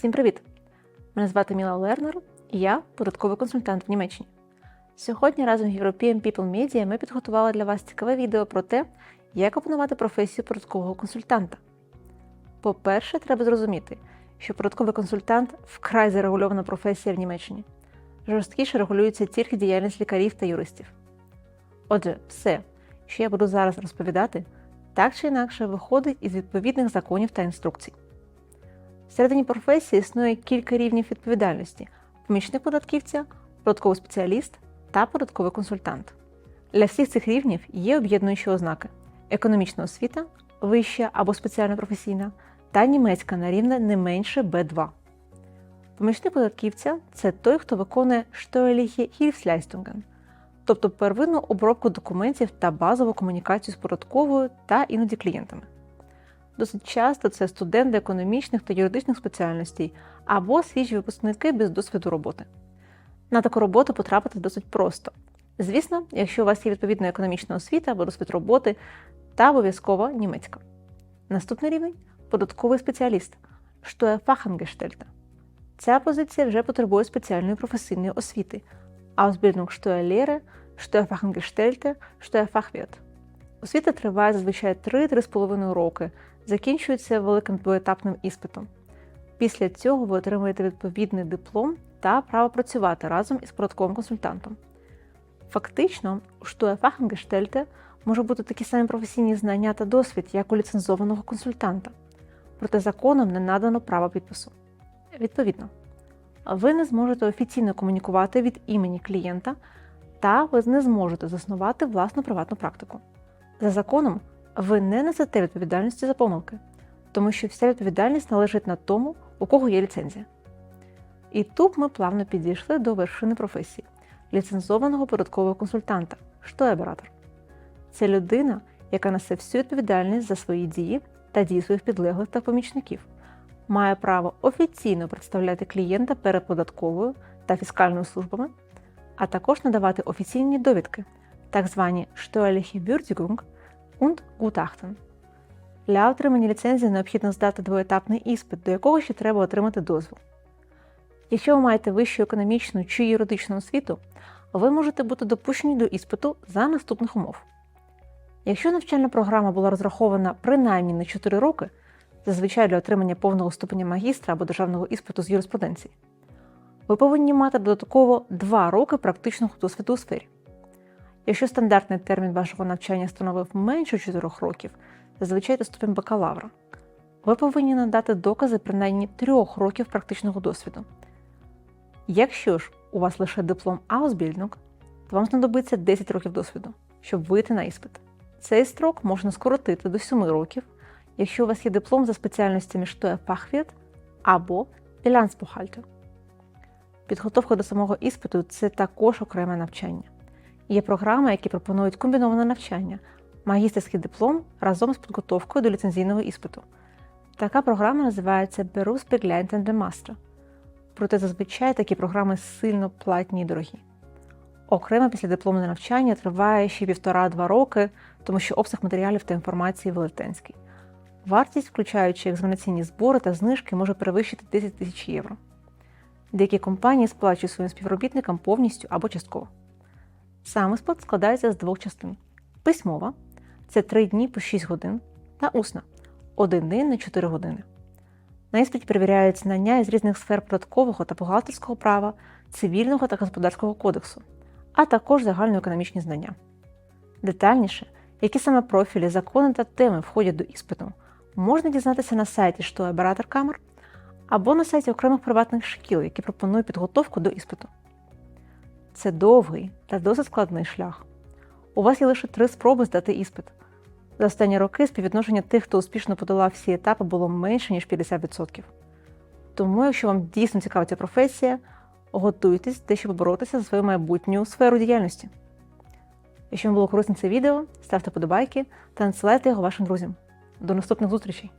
Всім привіт! Мене звати Міла Лернер, і я податковий консультант в Німеччині. Сьогодні разом з European People Media ми підготували для вас цікаве відео про те, як опанувати професію податкового консультанта. По-перше, треба зрозуміти, що податковий консультант вкрай зарегульована професія в Німеччині. Жорсткіше регулюється тільки діяльність лікарів та юристів. Отже, все, що я буду зараз розповідати, так чи інакше виходить із відповідних законів та інструкцій. Всередині професії існує кілька рівнів відповідальності: помічник податківця, податковий спеціаліст та податковий консультант. Для всіх цих рівнів є об'єднуючі ознаки: економічна освіта, вища або спеціальна професійна, та німецька на рівне не менше B2. Помічник податківця це той, хто виконує Steuerliche Hilfsleistungen, тобто первинну обробку документів та базову комунікацію з податковою та іноді клієнтами. Досить часто це студенти економічних та юридичних спеціальностей або свіжі випускники без досвіду роботи. На таку роботу потрапити досить просто. Звісно, якщо у вас є відповідна економічна освіта або досвід роботи та обов'язково німецька. Наступний рівень податковий спеціаліст, Steuerfachangestellte. Ця позиція вже потребує спеціальної професійної освіти Ausbildung Steuerlehre, Steuerfachangestellte, Steuerfachwirt. Освіта триває зазвичай 3-3,5 роки, закінчується великим двоетапним іспитом. Після цього ви отримуєте відповідний диплом та право працювати разом із податковим консультантом. Фактично, у Steuerfachangestellte може бути такі самі професійні знання та досвід, як у ліцензованого консультанта, проте законом не надано право підпису. Відповідно, ви не зможете офіційно комунікувати від імені клієнта, та ви не зможете заснувати власну приватну практику. За законом, ви не несете відповідальності за помилки, тому що вся відповідальність належить на тому, у кого є ліцензія. І тут ми плавно підійшли до вершини професії ліцензованого податкового консультанта, штоебератор. Це людина, яка несе всю відповідальність за свої дії та дії своїх підлеглих та помічників, має право офіційно представляти клієнта перед податковою та фіскальною службами, а також надавати офіційні довідки, так звані Steuerliche Würdigung und Gutachten. Для отримання ліцензії необхідно здати двоетапний іспит, до якого ще треба отримати дозвіл. Якщо ви маєте вищу економічну чи юридичну освіту, ви можете бути допущені до іспиту за наступних умов. Якщо навчальна програма була розрахована принаймні на 4 роки, зазвичай для отримання повного ступеня магістра або державного іспиту з юриспруденції, ви повинні мати додатково 2 роки практичного досвіду у сфері. Якщо стандартний термін вашого навчання становив менше 4 років, зазвичай це ступінь бакалавра, ви повинні надати докази принаймні 3 років практичного досвіду. Якщо ж у вас лише диплом Ausbildung, то вам знадобиться 10 років досвіду, щоб вийти на іспит. Цей строк можна скоротити до 7 років, якщо у вас є диплом за спеціальностями Steuerfachwirt або Bilanzbuchhalter. Підготовка до самого іспиту це також окреме навчання. Є програми, які пропонують комбіноване навчання, магістерський диплом разом з підготовкою до ліцензійного іспиту. Така програма називається Berufsbegleitende Master. Проте зазвичай такі програми сильно платні і дорогі. Окремо після дипломне навчання триває ще півтора-два роки, тому що обсяг матеріалів та інформації велетенський. Вартість, включаючи екзаменаційні збори та знижки, може перевищити 10 тисяч євро. Деякі компанії сплачують своїм співробітникам повністю або частково. Сам іспит складається з двох частин: письмова це 3 дні по 6 годин, та усна один день на 4 години. На іспиті перевіряють знання із різних сфер податкового та бухгалтерського права, цивільного та господарського кодексу, а також загальноекономічні знання. Детальніше, які саме профілі, закони та теми входять до іспиту, можна дізнатися на сайті Steuerberater Kammer або на сайті окремих приватних шкіл, які пропонують підготовку до іспиту. Це довгий та досить складний шлях. У вас є лише три спроби здати іспит. За останні роки співвідношення тих, хто успішно подолав всі етапи, було менше, ніж 50%. Тому, якщо вам дійсно цікава ця професія, готуйтесь дещо поборотися за свою майбутню сферу діяльності. Якщо вам було корисне це відео, ставте подобайки та надсилайте його вашим друзям. До наступних зустрічей!